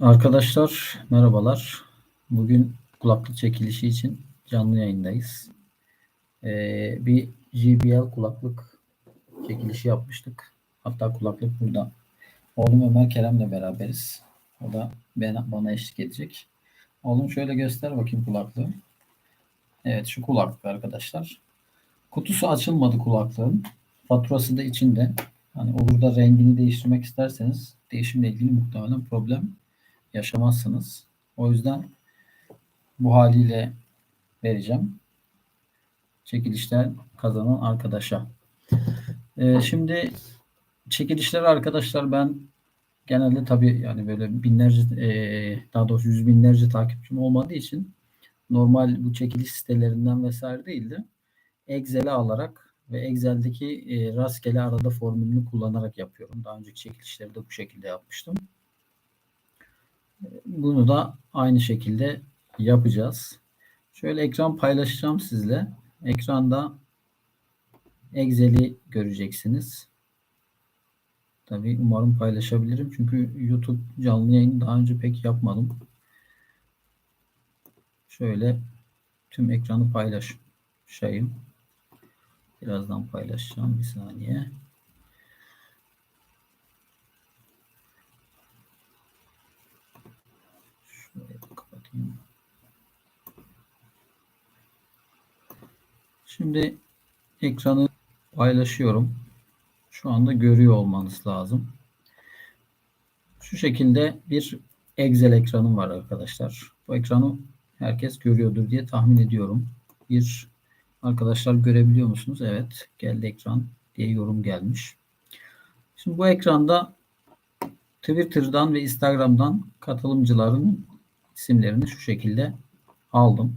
Arkadaşlar merhabalar. Bugün kulaklık çekilişi için canlı yayındayız. Ee, bir JBL kulaklık çekilişi yapmıştık. Hatta kulaklık burada. Oğlum Ömer Kerem'le beraberiz. O da bana, bana eşlik edecek. Oğlum şöyle göster bakayım kulaklığı. Evet şu kulaklık arkadaşlar. Kutusu açılmadı kulaklığın. Faturası da içinde. Hani olur da rengini değiştirmek isterseniz değişimle ilgili muhtemelen problem yaşamazsınız. O yüzden bu haliyle vereceğim. Çekilişten kazanan arkadaşa. Ee, şimdi çekilişler arkadaşlar ben genelde tabii yani böyle binlerce e, daha doğrusu yüz binlerce takipçim olmadığı için normal bu çekiliş sitelerinden vesaire değil de Excel'e alarak ve Excel'deki e, rastgele arada formülünü kullanarak yapıyorum. Daha önceki çekilişleri de bu şekilde yapmıştım. Bunu da aynı şekilde yapacağız. Şöyle ekran paylaşacağım sizle. Ekranda Excel'i göreceksiniz. Tabii umarım paylaşabilirim. Çünkü YouTube canlı yayını daha önce pek yapmadım. Şöyle tüm ekranı paylaşayım. Birazdan paylaşacağım. Bir saniye. Şimdi ekranı paylaşıyorum. Şu anda görüyor olmanız lazım. Şu şekilde bir Excel ekranım var arkadaşlar. Bu ekranı herkes görüyordur diye tahmin ediyorum. Bir arkadaşlar görebiliyor musunuz? Evet geldi ekran diye yorum gelmiş. Şimdi bu ekranda Twitter'dan ve Instagram'dan katılımcıların isimlerini şu şekilde aldım.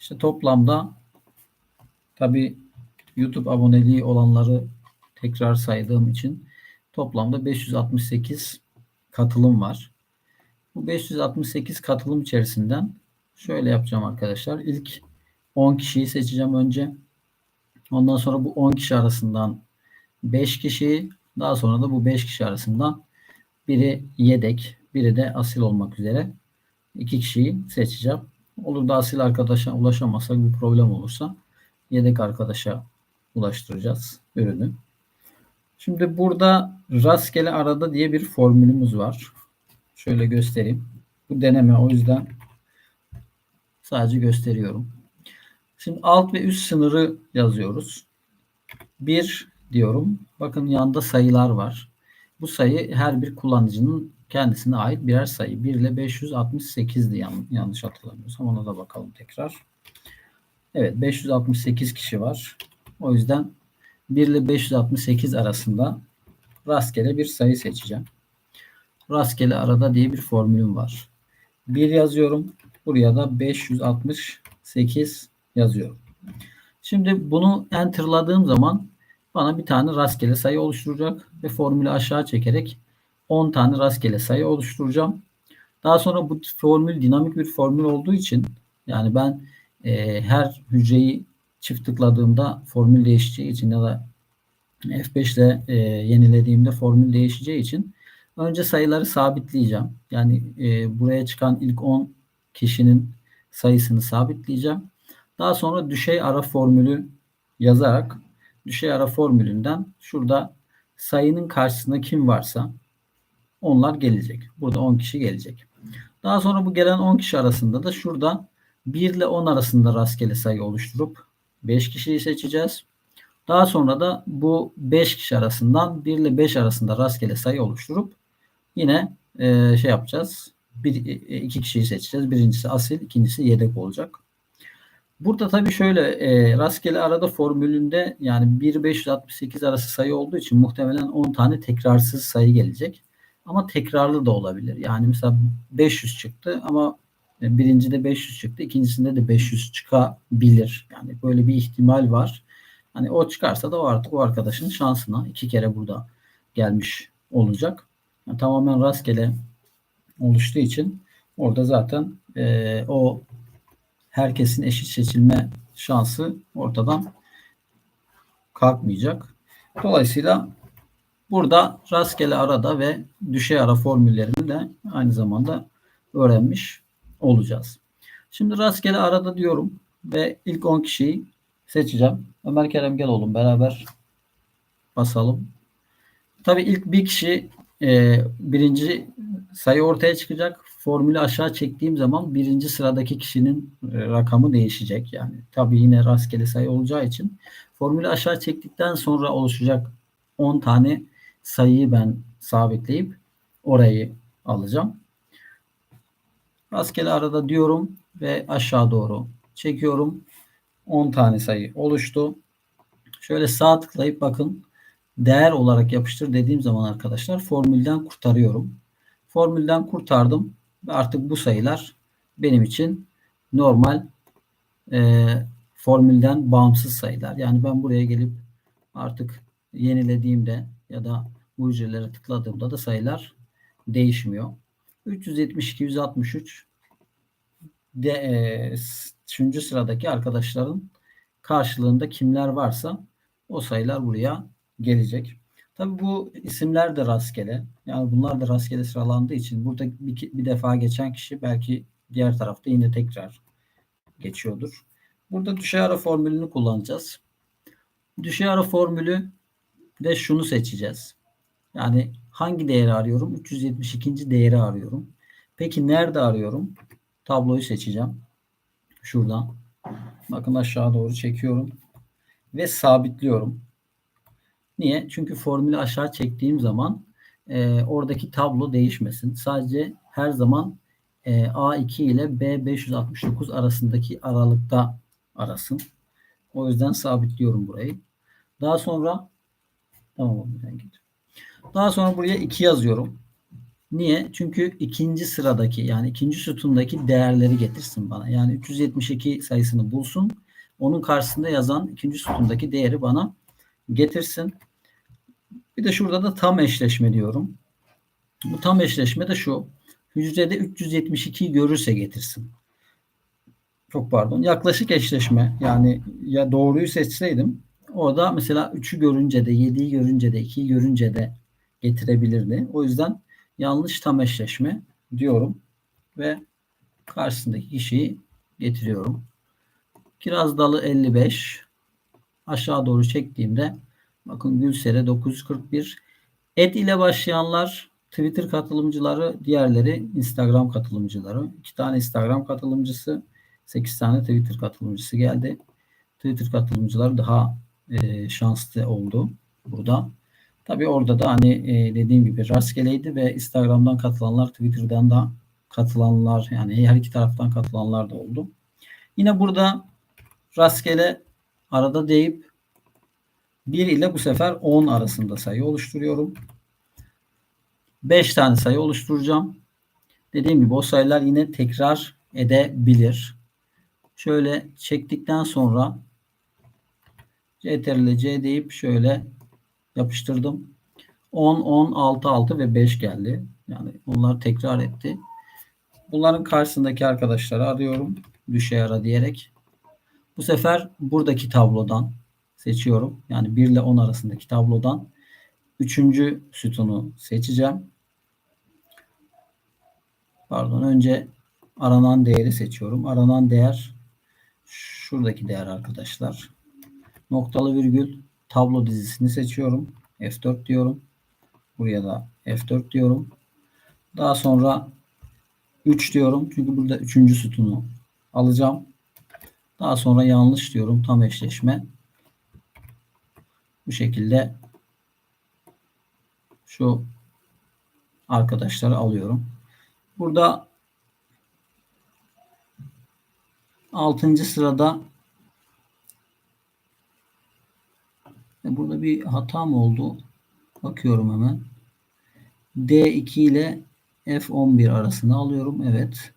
İşte toplamda tabi YouTube aboneliği olanları tekrar saydığım için toplamda 568 katılım var. Bu 568 katılım içerisinden şöyle yapacağım arkadaşlar. İlk 10 kişiyi seçeceğim önce. Ondan sonra bu 10 kişi arasından 5 kişiyi daha sonra da bu 5 kişi arasından biri yedek, biri de asil olmak üzere iki kişiyi seçeceğim. Olur da asil arkadaşa ulaşamazsak bir problem olursa yedek arkadaşa ulaştıracağız ürünü. Şimdi burada rastgele arada diye bir formülümüz var. Şöyle göstereyim. Bu deneme o yüzden sadece gösteriyorum. Şimdi alt ve üst sınırı yazıyoruz. 1 diyorum. Bakın yanında sayılar var. Bu sayı her bir kullanıcının kendisine ait birer sayı. 1 ile 568'di yan, yanlış hatırlamıyorsam. Ona da bakalım tekrar. Evet 568 kişi var. O yüzden 1 ile 568 arasında rastgele bir sayı seçeceğim. Rastgele arada diye bir formülüm var. 1 yazıyorum. Buraya da 568 yazıyorum. Şimdi bunu enterladığım zaman bana bir tane rastgele sayı oluşturacak ve formülü aşağı çekerek 10 tane rastgele sayı oluşturacağım. Daha sonra bu formül dinamik bir formül olduğu için yani ben e, her hücreyi çift tıkladığımda formül değişeceği için ya da F5 ile e, yenilediğimde formül değişeceği için önce sayıları sabitleyeceğim. Yani e, buraya çıkan ilk 10 kişinin sayısını sabitleyeceğim. Daha sonra düşey ara formülü yazarak düşey ara formülünden şurada sayının karşısında kim varsa onlar gelecek. Burada 10 kişi gelecek. Daha sonra bu gelen 10 kişi arasında da şurada 1 ile 10 arasında rastgele sayı oluşturup 5 kişiyi seçeceğiz. Daha sonra da bu 5 kişi arasından 1 ile 5 arasında rastgele sayı oluşturup yine e, şey yapacağız. Bir, iki kişiyi seçeceğiz. Birincisi asil, ikincisi yedek olacak. Burada tabii şöyle e, rastgele arada formülünde yani 1-568 arası sayı olduğu için muhtemelen 10 tane tekrarsız sayı gelecek. Ama tekrarlı da olabilir. Yani mesela 500 çıktı ama birincide 500 çıktı. ikincisinde de 500 çıkabilir. Yani böyle bir ihtimal var. Hani o çıkarsa da o artık o arkadaşın şansına iki kere burada gelmiş olacak. Yani tamamen rastgele oluştuğu için orada zaten e, o herkesin eşit seçilme şansı ortadan kalkmayacak. Dolayısıyla Burada rastgele arada ve düşey ara formüllerini de aynı zamanda öğrenmiş olacağız. Şimdi rastgele arada diyorum ve ilk 10 kişiyi seçeceğim. Ömer Kerem gel oğlum beraber basalım. Tabii ilk bir kişi e, birinci sayı ortaya çıkacak. Formülü aşağı çektiğim zaman birinci sıradaki kişinin e, rakamı değişecek. Yani tabii yine rastgele sayı olacağı için formülü aşağı çektikten sonra oluşacak 10 tane sayıyı ben sabitleyip orayı alacağım. Rastgele arada diyorum ve aşağı doğru çekiyorum. 10 tane sayı oluştu. Şöyle sağ tıklayıp bakın değer olarak yapıştır dediğim zaman arkadaşlar formülden kurtarıyorum. Formülden kurtardım ve artık bu sayılar benim için normal e, formülden bağımsız sayılar. Yani ben buraya gelip artık yenilediğimde ya da bu hücrelere tıkladığımda da sayılar değişmiyor. 372, 163 de, e, üçüncü sıradaki arkadaşların karşılığında kimler varsa o sayılar buraya gelecek. Tabii bu isimler de rastgele. Yani bunlar da rastgele sıralandığı için burada bir, bir defa geçen kişi belki diğer tarafta yine tekrar geçiyordur. Burada düşey ara formülünü kullanacağız. Düşey ara formülü de şunu seçeceğiz. Yani hangi değeri arıyorum? 372. değeri arıyorum. Peki nerede arıyorum? Tabloyu seçeceğim. Şuradan. Bakın aşağı doğru çekiyorum. Ve sabitliyorum. Niye? Çünkü formülü aşağı çektiğim zaman e, oradaki tablo değişmesin. Sadece her zaman e, A2 ile B569 arasındaki aralıkta arasın. O yüzden sabitliyorum burayı. Daha sonra tamam ben Daha sonra buraya 2 yazıyorum. Niye? Çünkü ikinci sıradaki yani ikinci sütundaki değerleri getirsin bana. Yani 372 sayısını bulsun. Onun karşısında yazan ikinci sütundaki değeri bana getirsin. Bir de şurada da tam eşleşme diyorum. Bu tam eşleşme de şu. Hücrede 372'yi görürse getirsin. Çok pardon. Yaklaşık eşleşme. Yani ya doğruyu seçseydim orada mesela 3'ü görünce de 7'yi görünce de 2'yi görünce de getirebilirdi. O yüzden yanlış tam eşleşme diyorum ve karşısındaki kişiyi getiriyorum. Kiraz dalı 55 aşağı doğru çektiğimde bakın Gülsere 941 et ile başlayanlar Twitter katılımcıları diğerleri Instagram katılımcıları. iki tane Instagram katılımcısı 8 tane Twitter katılımcısı geldi. Twitter katılımcılar daha e, şanslı oldu burada. Tabii orada da hani e, dediğim gibi rastgeleydi ve Instagram'dan katılanlar, Twitter'dan da katılanlar yani her iki taraftan katılanlar da oldu. Yine burada rastgele arada deyip 1 ile bu sefer 10 arasında sayı oluşturuyorum. 5 tane sayı oluşturacağım. Dediğim gibi o sayılar yine tekrar edebilir. Şöyle çektikten sonra CTRL C deyip şöyle yapıştırdım. 10, 10, 6, 6 ve 5 geldi. Yani onlar tekrar etti. Bunların karşısındaki arkadaşları arıyorum. Düşey ara diyerek. Bu sefer buradaki tablodan seçiyorum. Yani 1 ile 10 arasındaki tablodan 3. sütunu seçeceğim. Pardon önce aranan değeri seçiyorum. Aranan değer şuradaki değer arkadaşlar. Noktalı virgül tablo dizisini seçiyorum. F4 diyorum. Buraya da F4 diyorum. Daha sonra 3 diyorum. Çünkü burada 3. sütunu alacağım. Daha sonra yanlış diyorum. Tam eşleşme. Bu şekilde şu arkadaşları alıyorum. Burada 6. sırada Burada bir hata mı oldu? Bakıyorum hemen. D2 ile F11 arasında alıyorum. Evet.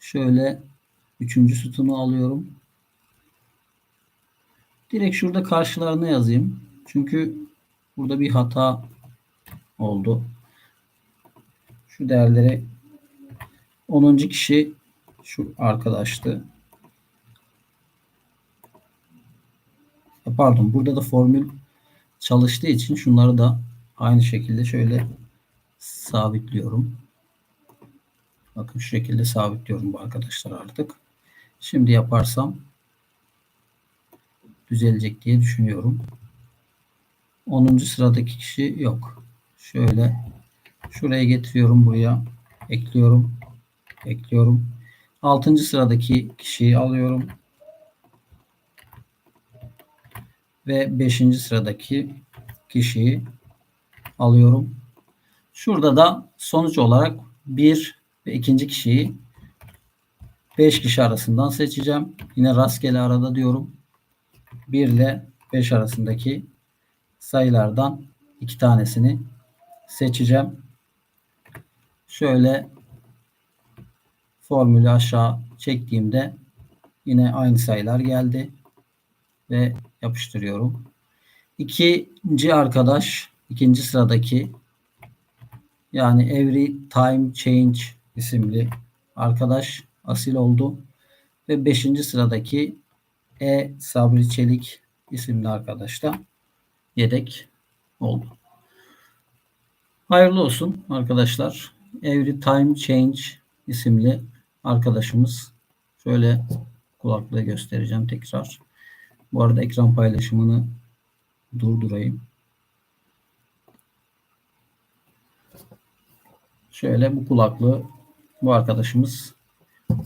Şöyle üçüncü sütunu alıyorum. Direkt şurada karşılarına yazayım. Çünkü burada bir hata oldu. Şu değerleri 10. kişi şu arkadaştı. Pardon burada da formül çalıştığı için şunları da aynı şekilde şöyle sabitliyorum. Bakın şu şekilde sabitliyorum bu arkadaşlar artık. Şimdi yaparsam düzelecek diye düşünüyorum. 10. sıradaki kişi yok. Şöyle şuraya getiriyorum buraya. Ekliyorum. Ekliyorum. 6. sıradaki kişiyi alıyorum. Ve 5. sıradaki kişiyi alıyorum. Şurada da sonuç olarak 1 ve ikinci kişiyi 5 kişi arasından seçeceğim. Yine rastgele arada diyorum. 1 ile 5 arasındaki sayılardan iki tanesini seçeceğim. Şöyle formülü aşağı çektiğimde yine aynı sayılar geldi ve yapıştırıyorum. İkinci arkadaş ikinci sıradaki yani Every Time Change isimli arkadaş asil oldu. Ve beşinci sıradaki E Sabri Çelik isimli arkadaş da yedek oldu. Hayırlı olsun arkadaşlar. Every Time Change isimli arkadaşımız. Şöyle kulaklığı göstereceğim tekrar. Bu arada ekran paylaşımını durdurayım. Şöyle bu kulaklığı bu arkadaşımız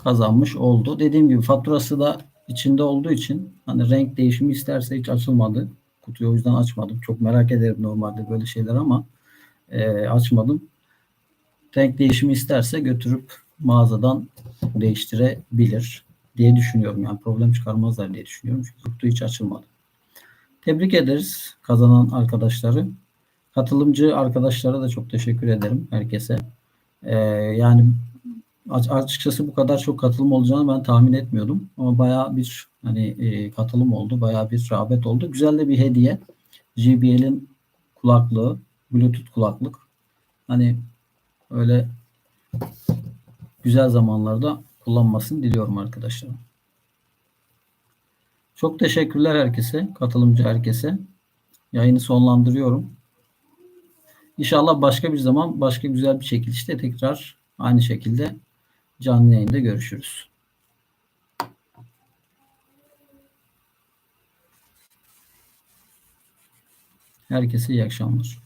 kazanmış oldu. Dediğim gibi faturası da içinde olduğu için hani renk değişimi isterse hiç açılmadı. Kutuyu o yüzden açmadım. Çok merak ederim normalde böyle şeyler ama e, açmadım. Renk değişimi isterse götürüp mağazadan değiştirebilir diye düşünüyorum. Yani problem çıkarmazlar diye düşünüyorum. Çünkü kutu hiç açılmadı. Tebrik ederiz kazanan arkadaşları. Katılımcı arkadaşlara da çok teşekkür ederim herkese. Ee, yani açıkçası bu kadar çok katılım olacağını ben tahmin etmiyordum. Ama bayağı bir hani e, katılım oldu. Bayağı bir rağbet oldu. Güzel de bir hediye. JBL'in kulaklığı, Bluetooth kulaklık. Hani öyle güzel zamanlarda kullanmasını diliyorum arkadaşlar. Çok teşekkürler herkese, katılımcı herkese. Yayını sonlandırıyorum. İnşallah başka bir zaman başka güzel bir çekilişte tekrar aynı şekilde canlı yayında görüşürüz. Herkese iyi akşamlar.